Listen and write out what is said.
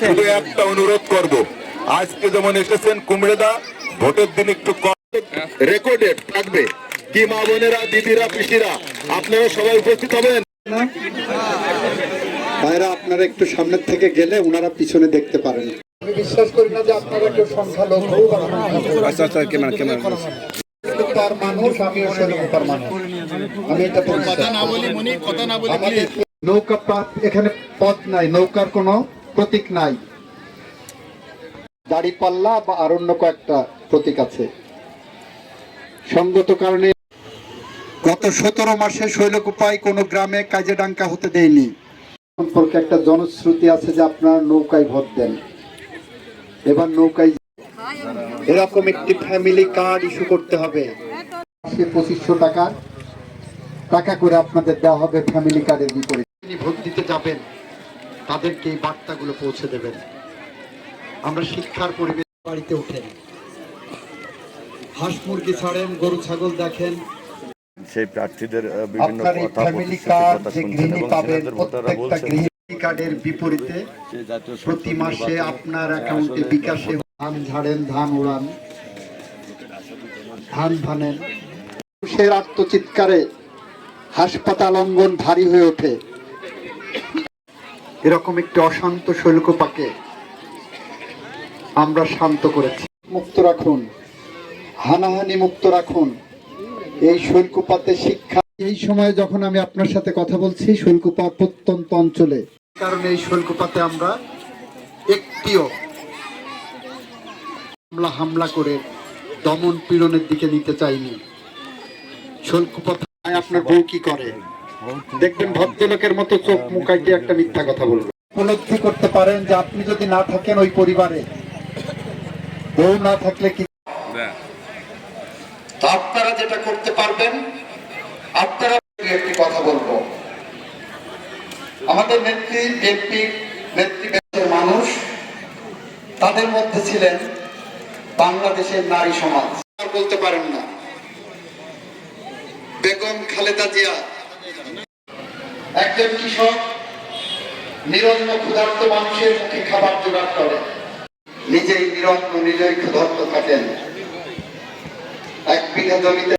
শুধু একটা অনুরোধ করব। আজকে যেমন এসেছেন কুমড়েদা ভোটের দিন একটু রেকর্ডেড থাকবে। কি মা বোনেরা দিদিরা পিসিরা আপনারা সবাই উপস্থিত হবেন? ভাইরা আপনারা একটু সামনের থেকে গেলে ওনারা পিছনে দেখতে পারেন। আমি বিশ্বাস করি না যে আপনারা কেউ সংখ্যালঘু বা সংখ্যালঘু। তার মানুষ আমি তার মানুষ। আমি এটা কথা না বলি কথা না বলি নৌকা পথ এখানে পথ নাই নৌকার কোনো প্রতীক নাই। দাড়িপাল্লা বা আর অন্য কয়েকটা প্রতীক আছে। সঙ্গত কারণে গত সতেরো মাসে শৈলকুপায় কোনো গ্রামে কাজে ডাঙ্কা হতে দেয়নি। সম্পর্কে একটা জনশ্রুতি আছে যে আপনারা নৌকায় ভোট দেন। এবার নৌকায় এরকম একটি ফ্যামিলি কার্ড ইস্যু করতে হবে। মাসে পঁচিশশো টাকা। টাকা করে আপনাদের দেওয়া হবে ফ্যামিলি কার্ডের বিপরীতে। ভোট দিতে যাবেন। তাদেরকে এই বার্তাগুলো পৌঁছে দেবেন। আমরা শিক্ষার পরিবেশ বাড়িতে উঠেন হাঁস মুরগি ছাড়েন গরু ছাগল দেখেন। সেই প্রার্থীদের বিভিন্ন কথা ফ্যামিলি কার্ড যে গৃহিণী পাবেন প্রত্যেকটা গৃহিণী কার্ডের বিপরীতে প্রতি মাসে আপনার অ্যাকাউন্টে বিকাশে ধান ঝাড়েন ধান উড়ান। ধান ভানেন। মানুষের আত্মচিৎকারে হাসপাতাল অঙ্গন ভারী হয়ে ওঠে। এরকম একটি অশান্ত শৈলকুপাকে আমরা শান্ত করেছি। মুক্ত রাখুন, হানাহানি মুক্ত রাখুন, এই শৈলকুপাতে শিক্ষা। এই সময়ে যখন আমি আপনার সাথে কথা বলছি, শৈলকুপা প্রত্যন্ত অঞ্চলে কারণে এই শৈলকুপাতে আমরা একটিও হামলা হামলা করে দমন পীড়নের দিকে নিতে চাইনি। শৈলকুপা আপনার বউ কি করে? দেখবেন ভদ্রলোকের মতো চোখ মুখাইতে একটা মিথ্যা কথা বলবে? উপলব্ধি করতে পারেন যে আপনি যদি না থাকেন ওই পরিবারে। বউ না থাকলে কি আপনারা যেটা করতে পারবেন আপনারা একটি কথা বলব। আমাদের নেত্রী বিএনপি মানুষ তাদের মধ্যে ছিলেন বাংলাদেশের নারী সমাজ। বলতে পারেন না। বেগম খালেদা জিয়া একজন কৃষক নিরন্ন ক্ষুধার্ত মানুষের মুখে খাবার জোগাড় করে। নিজেই নিরন্ন, নিজেই ক্ষুধার্ত থাকেন। এক বিঘা জমিতে